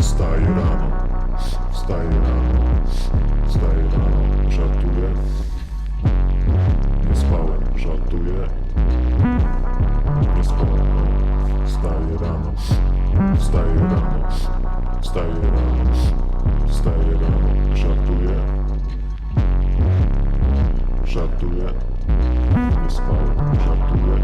Wstaję rano, wstaję rano, wstaję rano, żartuję. Nie spałem, żartuję. Nie spałem, wstaję rano, wstaję rano, wstaję rano, wstaję rano, żartuję. Żartuję. Nie spałem, żartuję.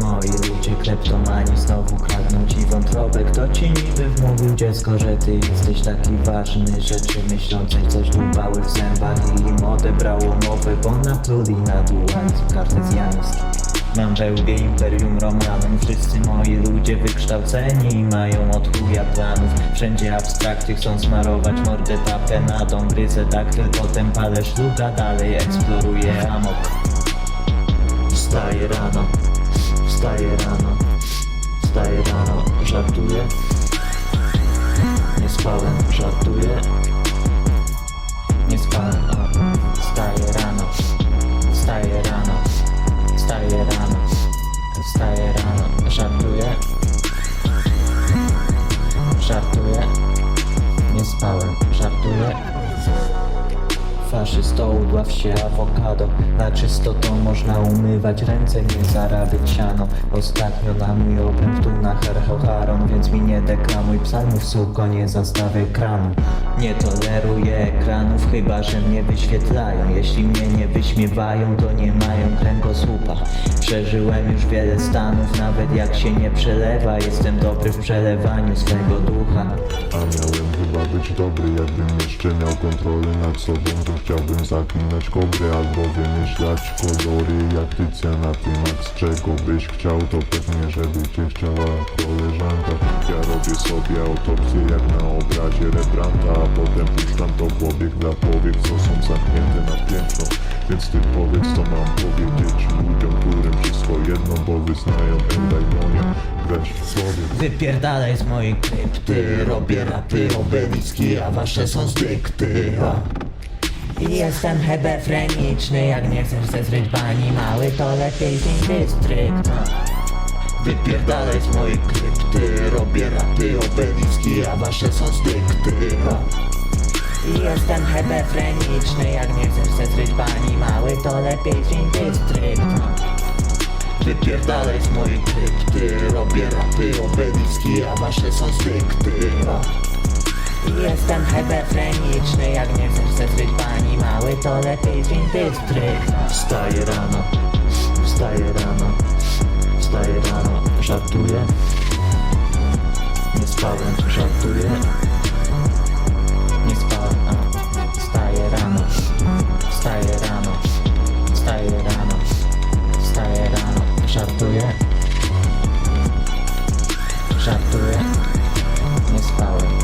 Moi ludzie kleptomani znowu kradną ci wątrobę. Kto ci niby wmówił dziecko, że ty jesteś taki ważny? Rzeczy myślącej coś dłubały w zębach i im odebrało mowę Bo napluli na dualizm kartezjański. Mam we łbie imperium Romanum Wszyscy moi ludzie wykształceni i mają od chuja planów. Wszędzie abstrakty chcą smarować mordę tapenadą Gryzę. Daktyl, potem palę szluga Dalej eksploruję amok. Wstaję rano, wstaję rano, wstaję rano, żartuję. Nie spałem, żartuję. Nie spałem, o. Wstaję rano, Faszysto udław się awokado. Na czysto to można umywać ręce, nie zarabiać siano. Ostatnio na mój obręb tu na herhocharon Więc mi nie deklamuj psalmów, suko, nie zastawiaj kranu. Nie toleruję ekranów, chyba że mnie wyświetlają. Jeśli mnie nie wyśmiewają, to nie mają kręgosłupa. Przeżyłem już wiele stanów, nawet jak się nie przelewa. Jestem dobry w przelewaniu swego ducha. A miałem chyba być dobry, jakbym jeszcze miał kontrolę nad sobą To chciałbym zaklinać kobry albo wymyślać kolory. Jak Tycja na temat z czego byś chciał To pewnie, żeby cię chciała koleżanka. Ja robię sobie autopsję jak na obrazie Rembrandta A potem puszczam to powiek dla powiek, co są zamknięte na piętro Więc ty powiedz, co mam powiedzieć ludziom, którym wszystko jedno Bo wyznają eudaimonia, grać w słowie Wypierdalaj z mojej krypty. Robię rapy, obeliski, a wasze są zdykty I Jestem hebefreniczny Jak nie chcesz zezryć bani mały To lepiej zmień dystrykt. Wypierdalaj z mojej krypty Robię rapy, obeliski, a wasze są zdykty I Jestem hebefreniczny Jak nie chcesz zezryć bani mały To lepiej zmień dystrykt. Wypierdalaj z mojej krypty Robię rapy, obeliski, a wasze są strykty Jestem hyperfreniczny, jak nie chcesz zesryć pani mały To lepiej zmień dystrykt Wstaję rano, wstaję rano, wstaję rano Żartuję. Nie spałem, żartuję. Nie spałem, a wstaję rano Wstaję rano, wstaję rano, wstaję rano Żartuję. Żartuję. Nie spałem.